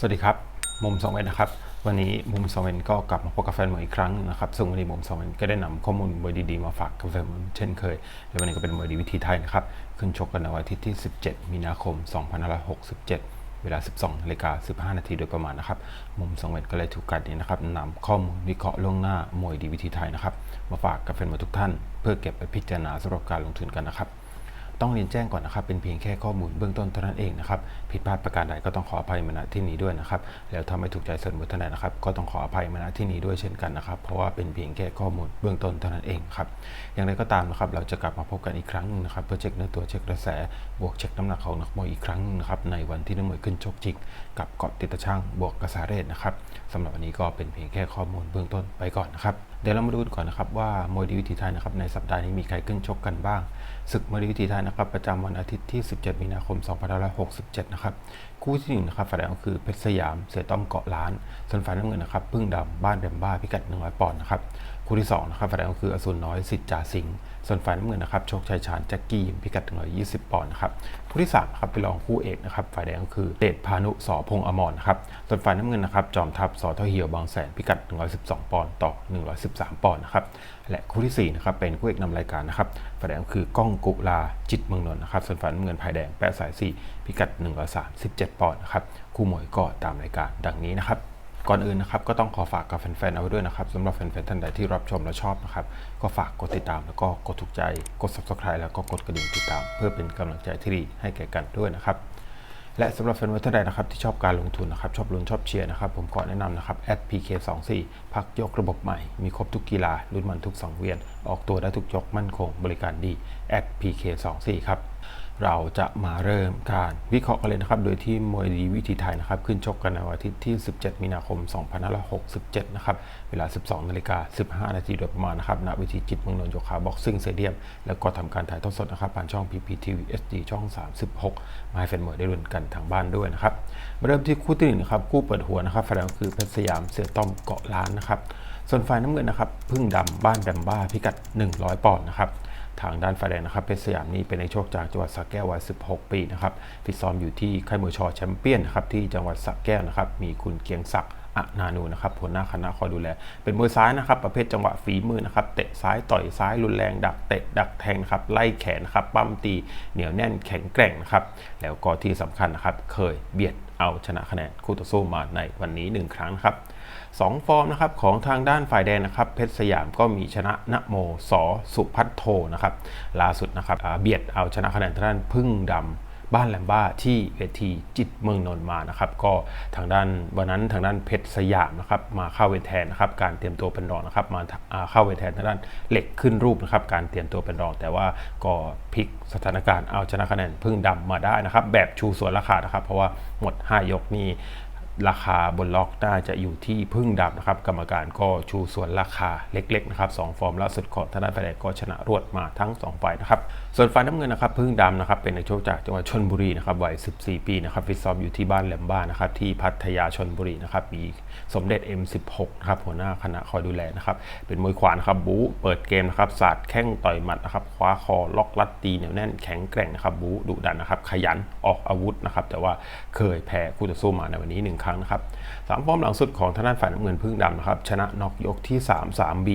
สวัสดีครับ มุมสองเวนนะครับ วันนี้มุมสองเวนก็กลับมาพบกับแฟนมวยอีกครั้งนะครับซึ่งวันนี้มุมสองเวนก็ได้นำข้อมูลมวยดีๆมาฝากกับแฟนมวยเช่นเคยและวันนี้ก็เป็นมวยดีวิธีไทยนะครับ ขึ้นชกกันในวันอาทิตย์ที่ 17 มีนาคม 2567เวลา 12นาฬิกา15 นาทีโดยประมาณนะครับ มุมสองเวนก็เลยถูกการนี้นะครับนำข้อมูลวิเคราะห์ล่วงหน้ามวยดีวิธีไทยนะครับ มาฝากกับแฟนมวยทุกท่าน เพื่อเก็บไปพิจารณาสำหรับการลงทุนกันนะครับ ต้องเรียนแจ้งก่อนนะครับ เป็นเพียงแค่ข้อมูลเบื้องต้นเท่านั้นเองนะครับ ผิดพลาดประการใดก็ต้องขออภัยมาณที่นี้ด้วยนะครับ แล้วถ้าไม่ถูกใจส่วนบุท่านใดนะครับ ก็ต้องขออภัยมาณที่นี้ด้วยเช่นกันนะครับ เพราะว่าเป็นเพียงแค่ข้อมูลเบื้องต้นเท่านั้นเองครับ อย่างไรก็ตามนะครับ เราจะกลับมาพบกันอีกครั้งนึงนะครับ เพื่อเช็คเนื้อตัวเช็คกระแส บวกเช็คน้ำหนักของนักมวยอีกครั้งหนึงนะครับ ในวันที่นักมวยขึ้นชกจริงกับเกาะติดตะช่างบวกกระสาเรศนะครับสำหรับวันนี้ก็เป็นเพียงแค่ข้อมูลเบื้องต้นไปก่อนนะครับ เดี๋ยวเรามาดูกันก่อนนะครับว่ามวยดีวิถีไทยนะครับในสัปดาห์นี้มีใครขึ้นชกกันบ้างศึกมวยดีวิถีไทยนะครับประจำวันอาทิตย์ที่ 17 มีนาคม 2567 นะครับคู่ที่หนึ่งนะครับฝ่ายแดงคือเพชรสยามเสือต้อมเกาะล้านส่วนฝ่ายน้ำเงินนะครับพึ่งดำบ้านเดมบ้าพิกัด100ปอนด์นะครับคู่ที่สองนะครับฝ่ายแดงคืออสูรน้อยสิทธิ์จ่าสิงห์ ส่วนฝ่ายน้ำเงินนะครับโชคชัยชาญแจ็คกี้ยิมพิกัด120 ปอนด์นะครับคู่ที่สามครับเป็นรองคู่เอกนะครับฝ่ายแดงก็คือเดชพานุสอพงษ์อมรนะครับส่วนฝ่ายน้ำเงินนะครับจอมทัพสอทเหียวบางแสนพิกัด 112 ปอนด์ต่อ 113 ปอนด์นะครับและคู่ที่สี่นะครับเป็นคู่เอกนำรายการนะครับฝ่ายแดงก็คือก้องกุลาจิตเมืองนนท์นะครับส่วนฝ่ายน้ำเงินภายแดงแปะสายสี่พิกัด 137 ปอนด์นะครับคู่มวยก็ตามรายการดังนี้นะครับ ก่อนอื่นนะครับก็ต้องขอฝากกับแฟนๆเอาไว้ด้วยนะครับสำหรับแฟนๆท่านใดที่รับชมและชอบนะครับก็ฝากกดติดตามแล้วก็กดถูกใจกด subscribe แล้วก็กดกระดิ่งติดตาม เพื่อเป็นกำลังใจที่ดีให้แก่กันด้วยนะครับและสำหรับแฟนมวยท่านใดนะครับที่ชอบการลงทุนนะครับชอบลุ้นชอบเชียร์นะครับผมขอแนะนำนะครับ @pk24 พักยกระบบใหม่ มีครบทุกกีฬาลุ้นมันทุกสังเวียน ออกตัวได้ทุกยกมั่นคงบริการดี @pk24 ครับ เราจะมาเริ่มการวิเคราะห์กันเลยนะครับ โดยที่มวยดีวิธีไทยนะครับ ขึ้นชกกันในวันอาทิตย์ที่ 17 มีนาคม 2567 นะครับ เวลา 12 นาฬิกา 15 นาทีโดยประมาณนะครับ ณ วิธีจิตเมืองนนท์โยคาบ็อกซิ่งเตเดียม แล้วก็ทำการถ่ายทอดสดนะครับ ผ่านช่อง PPTV SD ช่อง 36 มาให้แฟนมวยได้ลุ้นกันทางบ้านด้วยนะครับ มาเริ่มที่คู่ที่หนึ่งนะครับ คู่เปิดหัวนะครับฝ่ายแดงก็คือเพชรสยามเสือต้อมเกาะล้านนะครับ ส่วนฝ่ายน้ำเงินนะครับ พึ่งดำบ้านแบมบ้าพิกัด 100 ปอนด์นะครับ ทางด้านฝ่ายแดงนะครับเพชรสยามนี่เป็นในโชคจากจังหวัดสระแก้ววัย 16 ปีนะครับฟิตซ้อมอยู่ที่ค่ายมวยชอแชมเปี้ยนนะครับที่จังหวัดสระแก้วนะครับมีคุณเกียงศักดิ์อนานูนะครับหัวหน้าคณะคอยดูแล เป็นมวยซ้ายนะครับประเภทจังหวะฝีมือนะครับเตะซ้ายต่อยซ้ายรุนแรง ดักเตะดักแทงครับไล่แขนครับปั้มตีเหนียวแน่นแข็งแกร่งนะครับแล้วก็ที่สำคัญนะครับเคยเบียดเอาชนะคะแนนคู่ต่อสู้มาในวันนี้หนึ่งครั้งครับ สองฟอร์มนะครับของทางด้านฝ่ายแดงนะครับเพชรสยามก็มีชนะนโมสอสุพัฒโทนะครับล่าสุดนะครับเบียดเอาชนะคะแนนทางด้านพึ่งดำบ้านแลมบ้าที่เวทีจิตเมืองนนท์มานะครับก็ทางด้านวันนั้นทางด้านเพชรสยามนะครับมาเข้าเวทแทนนะครับการเตรียมตัวเป็นรองนะครับมาเข้าเวทแทนทางด้านเหล็กขึ้นรูปนะครับการเตรียมตัวเป็นรอง แต่ว่าก็พลิกสถานการณ์เอาชนะคะแนนพึ่งดำมาได้นะครับแบบชูสวนราคานะครับเพราะว่าหมด 5 ยกนี่ ราคาบนล็อกน่าจะอยู่ที่พึ่งดับนะครับ กรรมการก็ชูส่วนราคาเล็กๆนะครับสองฟอร์มล่าสุดของธนานฝ่ารก็ชนะรวดมาทั้ง 2 ฝ่ายนะครับส่วนฝ่ายน้ำเงินนะครับพึ่งดำนะครับเป็นนักโชคจากจังหวัดชนบุรีนะครับวัย 14 ปีนะครับฟิตซ้อมอยู่ที่บ้านแหลมบ้านนะครับที่พัทยาชนบุรีนะครับมีสมเด็จ M16 นะครับหัวหน้าคณะคอยดูแลนะครับเป็นมวยขวานครับบู๊เปิดเกมนะครับศาสตร์แข้งต่อยหมัดนะครับคว้าคอล็อกลัดตีเหนียวแน่นแข็งแกร่งนะครับบู๊ดุดันนะครับขยันออกอาวุธนะครับแต่ว่าเคยแพ้คู่ต่อสู้มาในวันนี้หนึ่งครั้งนะครับสามฟอร์มหลังสุดของทางด้านฝ่ายน้ำเงินพึ่งดำนะครับชนะน็อกยกที่ 3 3 B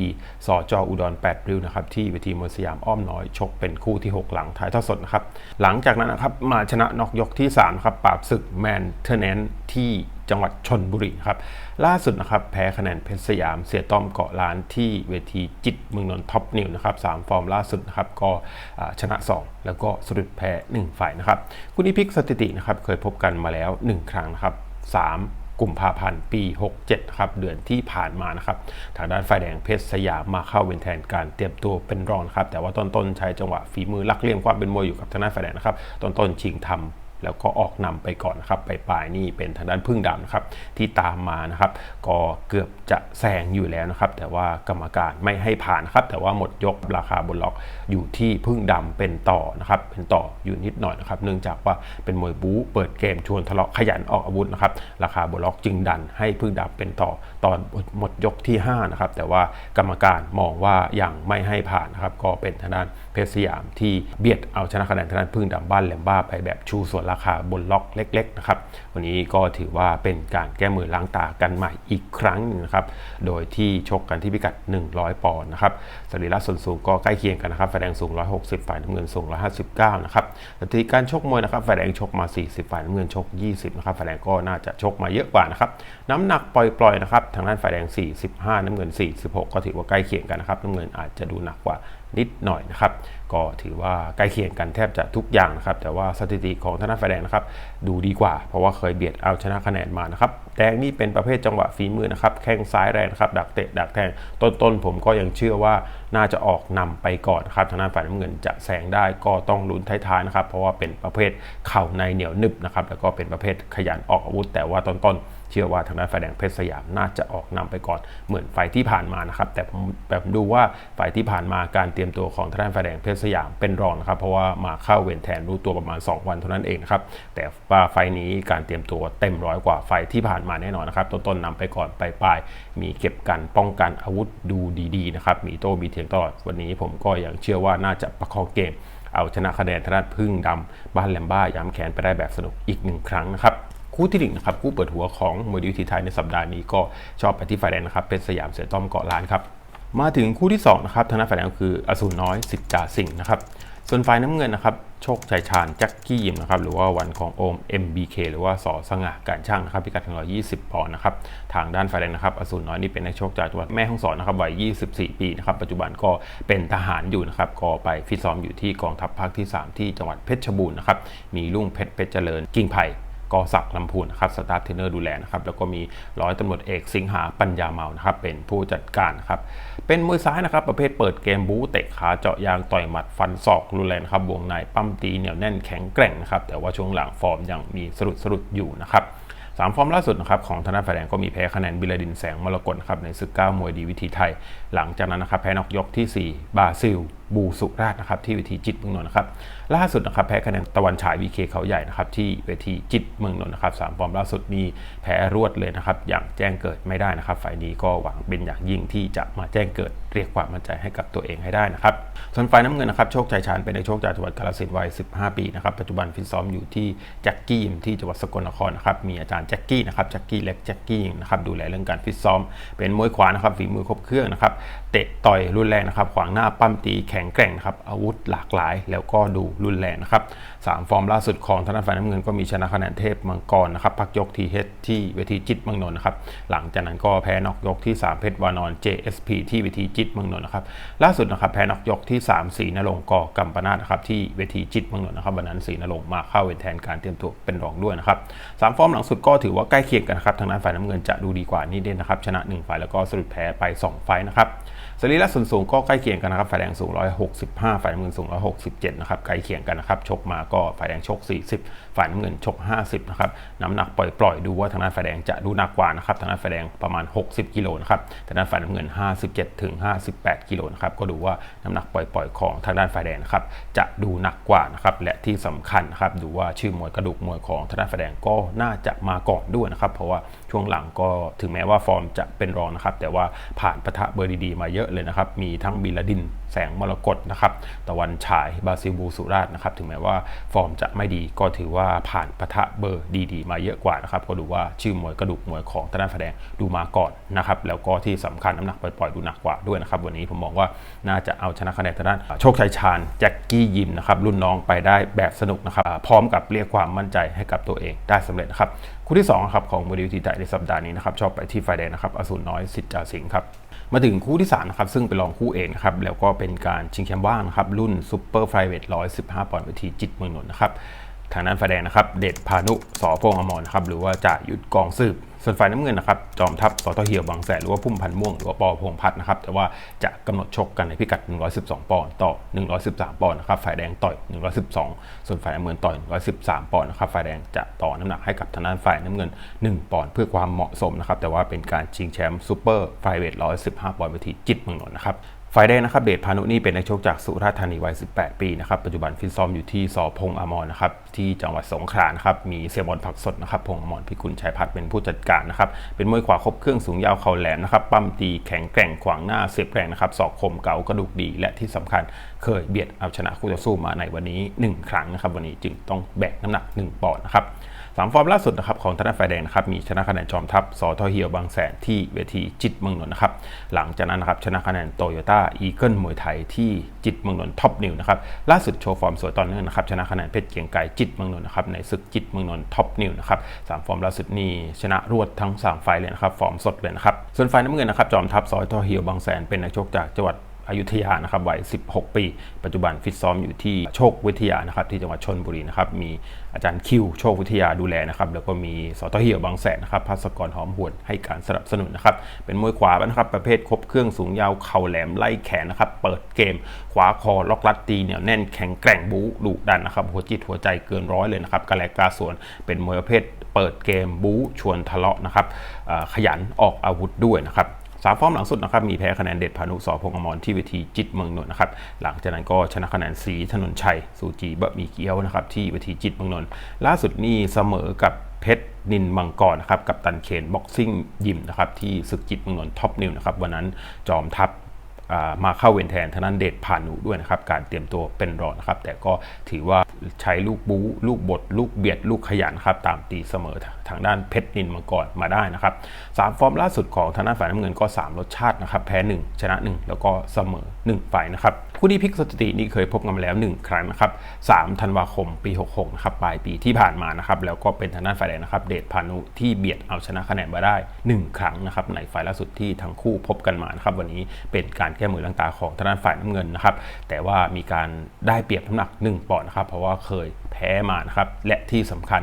สจอุดร8ริ้วนะครับที่เวทีมวยสยามอ้อมน้อยชกเป็นคู่ที่6 หลังท้ายทอดสดนะครับ หลังจากนั้นนะครับมาชนะน็อกยกที่3ครับปราบศึกแมนเทอร์แนนที่จังหวัดชนบุรีครับล่าสุดนะครับแพ้คะแนนเพชรสยามเสียต้อมเกาะล้านที่เวทีจิตเมืองนนท์ท็อปนิวนะครับสามฟอร์มล่าสุดนะครับก็ชนะ 2 แล้วก็สะดุดแพ้ 1 ฝ่ายนะครับคู่นี้พลิกสถิตินะครับเคยพบกันมาแล้ว 1 ครั้งนะครับ3 กุมภาพันธ์ปี 67ครับเดือนที่ผ่านมานะครับทางด้านฝ่ายแดงเพชรสยามมาเข้าเวนแทนการเตรียมตัวเป็นรองครับแต่ว่าต้นๆใช้จังหวะฝีมือลักเลี่ยมความเป็นมวยอยู่กับทางด้านฝ่ายแดงนะครับต้นๆชิงทำ แล้วก็ออกนำไปก่อนนะครับไปปลายนี่เป็นทางด้านพึ่งดำนะครับที่ตามมานะครับ ก็เกือบจะแซงอยู่แล้วนะครับ แต่ว่ากรรมการไม่ให้ผ่านนครับแต่ว่าหมดยกราคาบนล็อกอยู่ที่พึ่งดำเป็นต่อนะครับ เป็นต่ออยู่นิดหน่อยนะครับ เนื่องจากว่าเป็นมวยบู๊เปิดเกมชวนทะเลาะขยันออกอาวุธนะครับ ราคาบนล็อกจึงดันให้พึ่งดำเป็นต่อตอนหมดยกที่5นะครับแต่ว่ากรรมการมองว่ายังไม่ให้ผ่านนะครับก็เป็นทางด้าน เพชรสยามที่เบียดเอาชนะคะแนนทางด้านพึ่งดำบ้านแหลมบ้าไปแบบชูส่วนราคาบนล็อกเล็กๆนะครับวันนี้ก็ถือว่าเป็นการแก้มือล้างตากันใหม่อีกครั้งหนึ่งนะครับโดยที่ชกกันที่พิกัด 100 ปอนด์นะครับสรีระส่วนสูงก็ใกล้เคียงกันนะครับฝ่ายแดงสูง 160 ฝ่ายน้ำเงินสูง 159 นะครับสถิติการชกมวยนะครับฝ่ายแดงชกมา 40 ฝ่ายน้ำเงินชก 20 นะครับฝ่ายแดงก็น่าจะชกมาเยอะกว่านะครับน้ำหนักปล่อยๆนะครับทางด้านฝ่ายแดง 45 น้ำเงิน 46 ก็ถือว่าใกล้เคียงกันนะครับน้ำเงินอาจจะดูหนักกว่า นิดหน่อยนะครับ ก็ถือว่าใกล้เคียงกันแทบจะทุกอย่างนะครับ แต่ว่าสถิติของทางด้านฝ่ายแดงนะครับดูดีกว่า เพราะว่าเคยเบียดเอาชนะคะแนนมานะครับแดงนี่เป็นประเภทจังหวะฝีมือนะครับแข้งซ้ายแรงนะครับดักเตะดักแทงต้นๆ ผมก็ยังเชื่อว่าน่าจะออกนำไปก่อนครับทางด้านฝ่ายน้ำเงินจะแซงได้ก็ต้องลุ้นท้ายๆนะครับเพราะว่าเป็นประเภทเข่าในเหนียวนึบนะครับแล้วก็เป็นประเภทขยันออกอาวุธ แต่ว่าต้นๆเชื่อว่าทางด้านฝ่ายแดงเพชรสยามน่าจะออกนำไปก่อนเหมือนไฟที่ผ่านมานะครับ แต่ผมแบบดูว่าไฟที่ผ่านมาการเตรียมตัวของทางด้านฝ่ายแดงเพชรสยามเป็นรองนะครับ เพราะว่ามาเข้าเวรแทนรู้ตัวประมาณ 2 วันเท่านั้นเองนะครับ แต่ว่าไฟนี้การเตรียมตัวเต็มร้อยกว่าไฟที่ผ่านมาแน่นอนนะครับ ต้นๆนำไปก่อนปลายๆมีเก็บกันป้องกันอาวุธดูดีๆนะครับ มีโต้มีเถียงตลอดวันนี้ผมก็ยังเชื่อว่าน่าจะประคองเกม เอาชนะคะแนนทางด้านพึ่งดำบ้านแลมบ้าย้ำแขนไปได้แบบสนุกอีกหนึ่งครั้งนะครับคู่ที่หนึ่งนะครับคู่เปิดหัวของมวยดีวิธีไทยในสัปดาห์นี้ก็ชอบไปที่ฝ่ายแดงนะครับเพชรสยามเสือต้อมเกาะล้านครับ มาถึงคู่ที่2นะครับทางด้านฝ่ายแดงคืออสูรน้อยสิทธิ์จ่าสิงห์นะครับ ส่วนฝ่ายน้ำเงินนะครับ โชคชัยชาญแจ็คกี้ยิมนะครับ หรือว่าวันของโอม MBK หรือว่าสอสง่าการช่างนะครับ พิกัดถึง120ปอนด์นะครับ ทางด้านฝ่ายแดงนะครับ อสูรน้อยนี่เป็นนักชกจากจังหวัดแม่ฮ่องสอนนะครับ วัย 24 ปีนะครับ ปัจจุบันก็เป็นทหารอยู่นะครับ ก็ไปฟิตซ้อมอยู่ที่กองทัพภาคที่ 3 ที่จังหวัดเพชรบูรณ์นะครับ มีลุงเพชรเพชรเจริญ กิ่งไผ่ กอศักดิ์ลำพูนนะครับสตาฟเทรนเนอร์ดูแลนะครับแล้วก็มีร้อยตำรวจเอกสิงหาปัญญาเมานะครับเป็นผู้จัดการครับเป็นมือซ้ายนะครับประเภทเปิดเกมบู๊เตะขาเจาะยางต่อยหมัดฟันศอกรุนแรงครับวงในปั้มตีเหนียวแน่นแข็งแกร่งนะครับแต่ว่าช่วงหลังฟอร์มยังมีสะดุดสะดุดอยู่นะครับสามฟอร์มล่าสุดนะครับของธนาฝ่ายแดงก็มีแพ้คะแนนบิลดินแสงมรกตครับในศึกก้ามวยดีวิธีไทย หลังจากนั้นนะครับแพ้นอกยกที่ 4 บาซิล บูสุราชนะครับที่เวทีจิตเมืองนนท์นะครับล่าสุดนะครับแพ้คะแนนตะวันฉายวีเคเขาใหญ่นะครับที่เวทีจิตเมืองนนท์นะครับสามฟอร์มล่าสุดมีแพ้รวดเลยนะครับอย่างแจ้งเกิดไม่ได้นะครับ ฝ่ายนี้ก็หวังเป็นอย่างยิ่งที่จะมาแจ้งเกิดเรียกความมั่นใจให้กับตัวเองให้ได้นะครับส่วนฝ่ายน้ำเงินนะครับโชคชัยชาญเป็นในโชคจากจังหวัดกาฬสินธุ์วัย 15 ปีนะครับปัจจุบันฟิตซ้อมอยู่ที่แจ็คกี้ที่จังหวัดสกลนครนะครับมีอาจารย์แจ็คกี้นะครับแจ็คกี้เล็กแจ็คกี้นะครับดูแลเรื่องการฟิตซ้อม เป็นมวยขวานะครับฝีมือครบเครื่องนะครับเตะต่อยรุนแรงนะครับ ขวางหน้าปั้มตีแข็งแกร่งครับ อาวุธหลากหลาย แล้วก็ดูรุนแรงนะครับ สามฟอร์มล่าสุดของธนาฝ่ายน้ำเงินก็มีชนะคะแนนเทพมังกรนะครับพักยกทีเฮดที่เวทีจิตมืองนน์นะครับหลังจากนั้นก็แพ้นอกยกที่ 3 เพชรวานอน JSP ที่เวทีจิตมืองนน์นะครับล่าสุดนะครับแพ้นอกยกที่ 3 สีนรงค์กอกัมปนาทนะครับที่เวทีจิตมืองนน์นะครับวันนั้นสีนรงค์มาเข้าเวรแทนการเตรียมตัวเป็นรองด้วยนะครับสามฟอร์มหลังสุดก็ถือว่าใกล้เคียงกันนะครับทางด้านฝ่ายน้ำเงินจะดูดีกว่านี่เด่นนะครับชนะ1ไฟแล้วก็สรุปแพ้ไป2ไฟนะครับ สรีระส่วนสูงก็ใกล้เคียงกันนะครับฝ่ายแดงสูง 165 ฝ่ายมือสูง 167 นะครับใกล้เคียงกันนะครับชกมาก็ฝ่ายแดงชก 40ฝ่ายน้ำเงินชก 50 นะครับ น้ำหนักปล่อยๆ ดูว่าทางด้านฝ่ายแดงจะดูหนักกว่านะครับ ทางด้านฝ่ายแดงประมาณ 60 กิโลนะครับ ทางด้านฝ่ายน้ำเงิน 57ถึง58 กิโลนะครับ ก็ดูว่าน้ำหนักปล่อยๆ ของทางด้านฝ่ายแดงนะครับ จะดูหนักกว่านะครับ และที่สำคัญนะครับ ดูว่าชื่อมวยกระดูกมวยของทางด้านฝ่ายแดงก็น่าจะมาก่อนด้วยนะครับ เพราะว่าช่วงหลังก็ถึงแม้ว่าฟอร์มจะเป็นรองนะครับ แต่ว่าผ่านปะทะเบอร์ดีๆมาเยอะเลยนะครับ มีทั้งบิลดิน แสงมรกตนะครับตะวันฉายบาซิลบูสุราชนะครับถึงแม้ว่าฟอร์มจะไม่ดีก็ถือว่าผ่านปะทะเบอร์ดีๆ มาเยอะกว่านะครับก็ดูว่าชื่อมวยกระดูกมวยของทางด้านฝ่ายแดงดูมาก่อนนะครับแล้วก็ที่สำคัญน้ำหนักปล่อยๆดูหนักกว่าด้วยนะครับวันนี้ผมมองว่าน่าจะเอาชนะคะแนนทางด้านโชคชัยชาญแจ็คกี้ยิมนะครับรุ่นน้องไปได้แบบสนุกนะครับพร้อมกับเรียกความมั่นใจให้กับตัวเองได้สำเร็จนะครับคู่ที่2ครับของมวยดีวิธีไทยในสัปดาห์นี้นะครับชอบไปที่ฝ่ายแดงนะครับอสูรน้อยสิทธิ์จ่าสิงห์ครับ มาถึงคู่ที่3นะครับซึ่งเป็นรองคู่เอกนะครับแล้วก็เป็นการชิงแชมป์ว่างนะครับรุ่นซูเปอร์ไฟเวท115 ปอนด์เวทีจิตเมืองนนท์นะครับทางด้านฝ่ายแดงนะครับเดชพานุสอพงอมรครับหรือว่าจ่ายุทธกองสืบ ส่วนฝ่ายน้ำเงินนะครับจอมทัพสตเหี่ยวบางแสนหรือว่าพุ่มพันม่วงหรือว่าปอพงพัฒน์นะครับแต่ว่าจะกำหนดชกกันในพิกัด 112 ปอนด์ต่อ 113 ปอนด์นะครับฝ่ายแดงต่อย 112 ส่วนฝ่ายน้ำเงินต่อย 113 ปอนด์นะครับฝ่ายแดงจะต่อน้ำหนักให้กับทางด้านฝ่ายน้ำเงิน 1 ปอนด์เพื่อความเหมาะสมนะครับแต่ว่าเป็นการชิงแชมป์ซูเปอร์ไฟเวท115 ปอนด์เวทีจิตเมืองนนท์นะครับ ฝ่ายแดงนะครับเดชพานุนี่เป็นนักชกจากสุราษฎร์ธานีวัย 18 ปีนะครับปัจจุบันฟิตซ้อมอยู่ที่สอพงอมรนะครับที่จังหวัดสงขลานะครับมีเสียบอลผักสดนะครับพงอมรพิกุลชัยพัฒน์เป็นผู้จัดการนะครับเป็นมวยขวาครบเครื่องสูงยาวเข่าแหลมนะครับปั้มตีแข็งแกร่งขวางหน้าเสียบแรงนะครับศอกคมเก๋ากระดูกดี และที่สำคัญเคยเบียดเอาชนะคู่ต่อสู้มาในวันนี้ 1 ครั้งนะครับวันนี้จึงต้องแบกน้ำหนัก 1 ปอนด์นะครับ สามฟอร์มล่าสุดนะครับของธนาฝ่ายแดงนะครับมีชนะคะแนนจอมทัพสอทอเฮียวบางแสนที่เวทีจิตเมืองนนท์นะครับหลังจากนั้นนะครับชนะคะแนนโตโยต้าอีเกิลมวยไทยที่จิตเมืองนนท์ท็อปนิวนะครับล่าสุดโชว์ฟอร์มสวยตอเนื่องนะครับชนะคะแนนเพชรเกียงไก่จิตเมืองนนท์นะครับในศึกจิตเมืองนนท์ท็อปนิวนะครับสามฟอร์มล่าสุดนี่ชนะรวดทั้งสามไฟเลยนะครับฟอร์มสดเลยนะครับส่วนไฟล์น้ำเงินนะครับจอมทัพสอทอเฮียวบางแสนเป็นนักชกจากจังหวัด อยุธยานะครับวัย 16 ปี ปัจจุบันฟิตซ้อมอยู่ที่โชควิทยานะครับที่จังหวัดชนบุรีนะครับมีอาจารย์คิวโชควิทยาดูแลนะครับแล้วก็มีสตเหี่ยวบางแสนนะครับพัสกรหอมหวนให้การสนับสนุนนะครับเป็นมวยขวานะครับประเภทครบเครื่องสูงยาวเข่าแหลมไล่แขนนะครับเปิดเกมขวาคอล็อกลัดตีเหนียวแน่นแข็งแกร่งบู๊ดุดันนะครับหัวจิตหัวใจเกินร้อยเลยนะครับกระแลกกาสวนเป็นมวยประเภทเปิดเกมบู๊ชวนทะเลาะนะครับขยันออกอาวุธด้วยนะครับ สามฟอร์มหลังสุดนะครับมีแพ้คะแนนเด็ดพานุสอพงอมรที่เวทีจิตเมืองนนท์นะครับหลังจากนั้นก็ชนะคะแนนสีถนนชัยสูจีบะมีเกี๊ยวนะครับที่เวทีจิตเมืองนนท์ล่าสุดนี่เสมอกับเพชรนินมังกรนะครับกับตันเคนบ็อกซิ่งยิมนะครับที่ศึกจิตเมืองนนท์ท็อปนิวนะครับวันนั้นจอมทัพ มาเข้าเวนแทนทนั้นเดชผ่านุด้วยนะครับ การเตรียมตัวเป็นรอนะครับ แต่ก็ถือว่าใช้ลูกบู๊ลูกบด ลูกเบียด ลูกขยันครับ ตามตีเสมอทางด้านเพชรนินมังกรมาได้นะครับสามฟอร์มล่าสุดของทางด้านฝ่ายน้ำเงินก็ 3 รสชาตินะครับ แพ้ 1 ชนะ 1 แล้วก็เสมอ1ฝ่ายนะครับคู่นี้พิกสถิตินี่เคยพบกันมาแล้ว1ครั้งนะครับ3ธันวาคมปี 66นะครับปลายปีที่ผ่านมานะครับแล้วก็เป็นทางด้านฝ่ายแดงนะครับเดชพานุที่เบียดเอาชนะคะแนนมาได้ 1 ครั้งนะครับในฝ่ายล่าสุดที่ทั้งคู่พบกันมานะครับวันนี้เป็นการแก้มือลังตาของทางด้านฝ่ายน้ำเงินนะครับแต่ว่ามีการได้เปรียบน้ำหนัก 1ปอนด์นะครับเพราะว่าเคยแพ้มานะครับและที่สำคัญ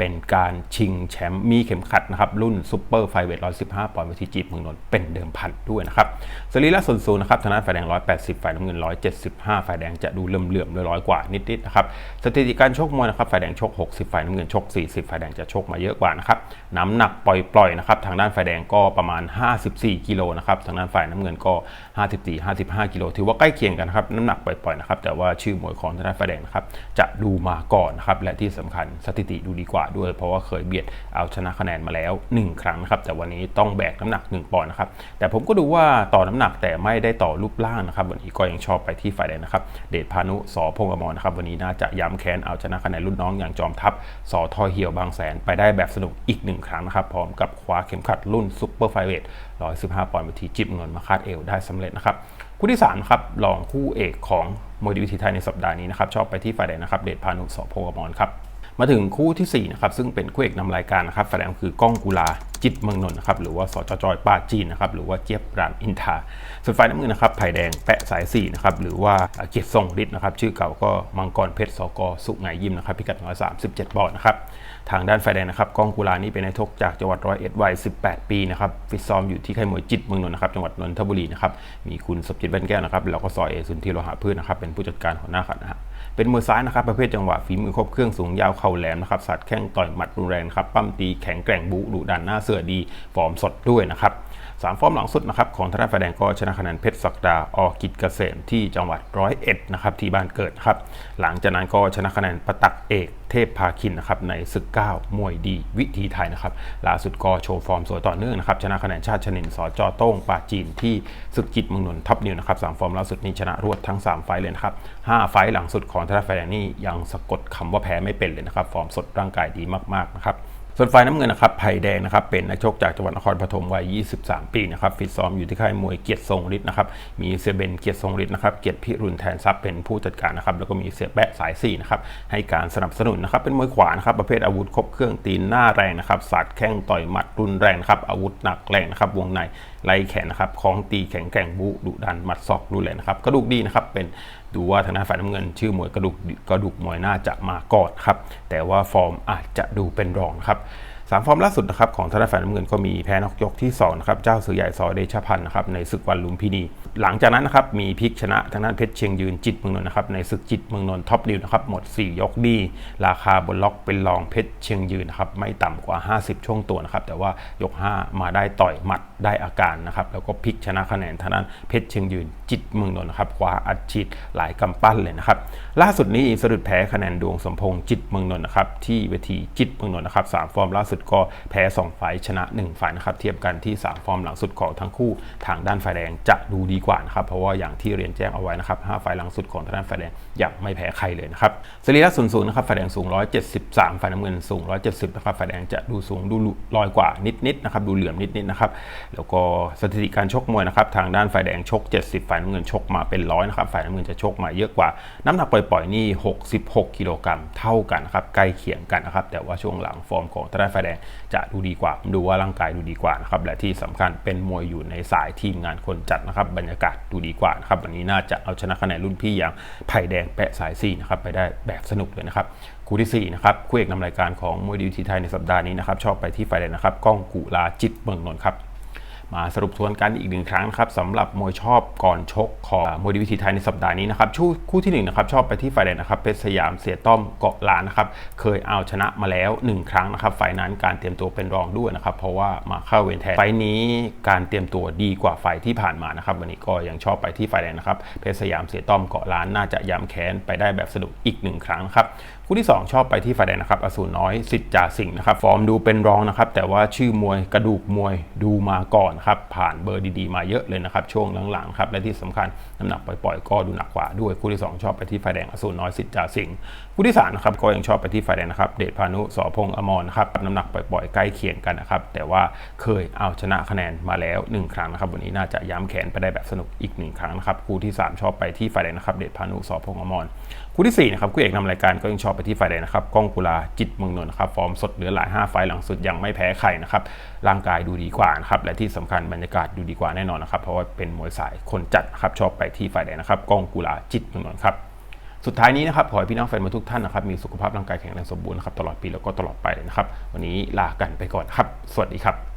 เป็นการชิงแชมป์มีเข็มขัดนะครับรุ่นซูเปอร์ไฟเวท115 ปอนด์วิธีจีบเมืองนนท์เป็นเดิมพันด้วยนะครับสรีระส่วนสูงนะครับทางด้านฝ่ายแดง 180 ฝ่ายน้ำเงิน 175 ฝ่ายแดงจะดูเลื่อมๆร้อยกว่านิดๆนะครับสถิติการชกมวยนะครับฝ่ายแดงชก 60 ฝ่ายน้ำเงินชก 40 ฝ่ายแดงจะชกมาเยอะกว่านะครับน้ำหนักปล่อยๆนะครับทางด้านฝ่ายแดงก็ประมาณ 54 กิโลนะครับทางด้านฝ่ายน้ำเงินก็ 54 55 กิโลถือว่าใกล้เคียงกันนะครับน้ำหนักปล่อยๆนะครับแต่ว่าชื่อมวยของทางด้านฝ่ายแดงนะครับจะดูมาก่อนนะครับและที่สำคัญสถิติดูดีกว่าด้วย เพราะว่าเคยเบียดเอาชนะคะแนนมาแล้ว 1 ครั้งนะครับ แต่วันนี้ต้องแบกน้ำหนัก 1ปอนด์นะครับ แต่ผมก็ดูว่าต่อน้ำหนักแต่ไม่ได้ต่อรูปร่างนะครับ วันนี้ก็ยังชอบไปที่ฝ่ายแดงนะครับ เดชพานุสอพงษ์อมรนะครับ วันนี้น่าจะย้ำแค้นเอาชนะคะแนนรุ่นน้องอย่างจอมทัพสอทอเหี่ยวบางแสนไปได้แบบสนุกอีกหนึ่งครั้งนะครับ พร้อมกับคว้าเข็มขัดรุ่นซุปเปอร์ไฟเวท115ปอนด์ไปทีจิบเงินมาคาดเอวได้สำเร็จนะครับคู่ที่3ครับรองคู่เอกของมวยดีวิธีไทยในสัปดาห์นี้นะครับ ชอบไปที่ฝ่ายแดงนะครับ เดชพานุสอพงษ์อมรครับ มาถึงคู่ที่4นะครับซึ่งเป็นคู่เอกนำรายการนะครับฝ่ายแดงคือก้องกุลาจิตเมืองนนท์นะครับหรือว่าสจจอยป้าจีนนะครับหรือว่าเจี๊ยบรามอินทาส่วนฝ่ายน้ำเงินนะครับไผ่แดงแปะสาย4นะครับหรือว่าเกียรติทรงฤทธิ์นะครับชื่อเก่าก็มังกรเพชรสกสุไงยิมนะครับพิกัด137ปอนด์นะครับ ทางด้านฝ่ายแดงนะครับก้องกุลานี่เป็นนายทกจากจังหวัดร้อยเอ็ดวัย18 ปีนะครับฟิตซ้อมอยู่ที่ค่ายมวยจิตเมืองนนท์นะครับจังหวัดนนทบุรีนะครับมีคุณสมจิตแว่นแก้วนะครับแล้วก็ซอยเอสุนทีโลหะพืชนะครับเป็นผู้จัดการหัวหน้าขันนะฮะเป็นมือซ้ายนะครับประเภทจังหวะฝีมือครบเครื่องสูงยาวเข่าแหลมนะครับสัดแข้งต่อยหมัดรุนแรงครับปั้มตีแข็งแกร่งบุดุดันหน้าเสือดีฟอร์มสดด้วยนะครับ สามฟอร์มหลังสุดนะครับของธนาฝ่ายแดงก็ชนะคะแนนเพชรศักดาออกิจเกษมที่จังหวัดร้อยเอ็ดนะครับที่บ้านเกิดครับหลังจากนั้นก็ชนะคะแนนประตักเอกเทพพาคินนะครับในศึกเก้ามวยดีวิธีไทยนะครับล่าสุดก็โชว์ฟอร์มสวยต่อเนื่องนะครับชนะคะแนนชาติชนินสจโต้งปาจีนที่ศึกจิตเมืองนนท์ท็อปนิวนะครับสามฟอร์มล่าสุดนี้ชนะรวดทั้ง 3 ไฟเลยนะครับห้าไฟหลังสุดของธนาฝ่ายแดงนี่ยังสะกดคำว่าแพ้ไม่เป็นเลยนะครับฟอร์มสดร่างกายดีมากๆนะครับ ส่วนฝ่ายน้ำเงินนะครับไผ่แดงนะครับเป็นนักชกจากจังหวัดนครปฐมวัย 23 ปีนะครับฟิตซ้อมอยู่ที่ค่ายมวยเกียรติทรงฤทธิ์นะครับมีเสียเบนเกียรติทรงฤทธิ์นะครับเกียรติพิรุณแทนทรัพย์เป็นผู้จัดการนะครับแล้วก็มีเสียแปะสาย4นะครับให้การสนับสนุนนะครับเป็นมวยขวานะครับประเภทอาวุธครบเครื่องตีนหน้าแรงนะครับสาดแข้งต่อยหมัดรุนแรงครับอาวุธหนักแรงนะครับวงในไล่แขนนะครับคล้องตีแข็งแกร่งบุดุดันหมัดศอกรุนแรงนะครับกระดูกดีนะครับเป็น ดูว่าทางด้านฝ่ายน้ำเงิน ชื่อมวยกระดูกกระดูกมวยน่าจะมาก่อนครับแต่ว่าฟอร์มอาจจะดูเป็นรองครับ สามฟอร์มล่าสุดนะครับของธนาฝ่ายน้ำเงินก็มีแพ้นอกยกที่2นะครับเจ้าเสือใหญ่ซอเดชพันธ์นะครับในศึกวันลุมพินีหลังจากนั้นนะครับมีพลิกชนะทางด้านเพชรเชียงยืนจิตเมืองนนท์นะครับในศึกจิตเมืองนนท์ท็อปดิวนะครับหมด 4 ยกดีราคาบนล็อกเป็นรองเพชรเชียงยืนนะครับไม่ต่ำกว่า 50 ช่วงตัวนะครับแต่ว่ายก 5 มาได้ต่อยหมัดได้อาการนะครับแล้วก็พลิกชนะคะแนนทางด้านเพชรเชียงยืนจิตเมืองนนท์นะครับคว้าอัดฉีดหลายกำปั้นเลยนะครับ ล่าสุดนี้สะดุดแพ้คะแนนดวงสมพงษ์จิตเมืองนนท์นะครับที่เวทีจิตเมืองนนท์นะครับสามฟอร์มล่าสุดก็แพ้2ไฟล์ชนะ1ไฟล์นะครับเทียบกันที่ 3 ฟอร์มหลังสุดของทั้งคู่ทางด้านฝ่ายแดงจะดูดีกว่านะครับเพราะว่าอย่างที่เรียนแจ้งเอาไว้นะครับ5ไฟล์หลังสุดของทางด้านฝ่ายแดงยังไม่แพ้ใครเลยนะครับสรีระสูงสูงนะครับฝ่ายแดงสูง 173ฝ่ายน้ำเงินสูง 170นะครับฝ่ายแดงจะดูสูงดูลอยกว่านิดๆนะครับดูเหลื่อมนิดๆนะครับแล้วก็สถิติการชกมวยนะครับทางด้านฝ่ายแดงชก 70ฝ่ายน้ำเงินชกมาเป็นร้อยนะครับฝ่ายน้ำเงินจะชกมาเยอะกว่าน้ำหนักปล่อยๆนี่ 66 กิโลกรัมเท่ากันครับใกล้เคียงกันนะครับแต่ว่าช่วงหลังฟอร์มของทางด้านฝ่ายแดงจะดูดีกว่าดูว่าร่างกายดูดีกว่านะครับและที่สำคัญเป็นมวยอยู่ในสายทีมงานคนจัดนะครับบรรยากาศดูดีกว่านะครับวันนี้น่าจะเอาชนะคะแนนรุ่นพี่อย่างไผ่แดงแปะสายซีนะครับไปได้แบบสนุกเลยนะครับคู่ที่4นะครับคู่เอกนำรายการของมวยดีวิธีไทยในสัปดาห์นี้นะครับชอบไปที่ฝ่ายแดงนะครับก้องกุลาจิตเมืองนนท์ครับ มาสรุปทวนกันอีกหนึ่งครั้งนะครับสำหรับมวยชอบก่อนชกของมวยดีวิธีไทยในสัปดาห์นี้นะครับชูคู่ที่1นงนะครับชอบไปที่ฝ่ายแดงนะครับเพชรสยามเสียต้อมเกาะล้านนะครับเคยเอาชนะมาแล้ว 1 ครั้งนะครับฝ่ายนั้นการเตรียมตัวเป็นรองด้วยนะครับเพราะว่ามาเข้าเวรแทนไฟล์นี้การเตรียมตัวดีกว่าไฟล์ที่ผ่านมานะครับวันนี้ก็ยังชอบไปที่ฝ่ายแดงนะครับเพชรสยามเสียต้อมเกาะล้านน่าจะย้ำแค้นไปได้แบบสนุกอีกหนึ่งครั้งครับคู่ที่ 2 ชอบไปที่ฝ่ายแดงนะครับอสูรน้อยสิทธิ์จ่าสิงห์นะครับฟอร์มดูเป็นรองนะครับแต่ว่าชื่อมวยกระดูกมวยดูมาก่อนครับผ่านเบอร์ดีๆ มาเยอะเลยนะครับช่วงหลังๆครับและที่สำคัญน้ำหนักปล่อยๆ ก็ดูหนักกว่าด้วยคู่ที่ 2 ชอบไปที่ไฟแดงอสูรน้อยสิทธิ์จ่าสิง ห์คู่ที่3นะครับก็ยังชอบไปที่ฝ่ายแดงนะครับเดชพานุสอพงษ์อมรนะครับน้ำหนักปล่อยๆ ใกล้เคียงกันนะครับแต่ว่าเคยเอาชนะคะแนนมาแล้ว 1 ครั้งนะครับวันนี้น่าจะย้ำแขนไปได้แบบสนุกอีก 1 ครั้งนะครับคู่ที่ 3 ชอบไปที่ฝ่ายแดงนะครับเดชพานุสอพงษ์อมรคู่ที่4นะครับคู่เอกนำรายการก็ยังชอบไปที่ฝ่ายแดงนะครับก้องกุลาจิตเมืองนนท์นะครับฟอร์มสดเหลือหลาย5ไฟหลังสุดยังไม่แพ้ใครนะครับร่างกายดูดีกว่านะครับและที่สำคัญบรรยากาศดูดีกว่าแน่นอนนะครับเพราะว่าเป็นมวยสายคนจัดครับชอบไปที่ฝ่ายแดงนะครับก้องกุลาจิตเมืองนนท์ครับ สุดท้ายนี้นะครับขอให้พี่น้องแฟนมวยทุกท่านนะครับมีสุขภาพร่างกายแข็งแรงสมบูรณ์นะครับตลอดปีแล้วก็ตลอดไปเลยนะครับ วันนี้ลากันไปก่อนครับ สวัสดีครับ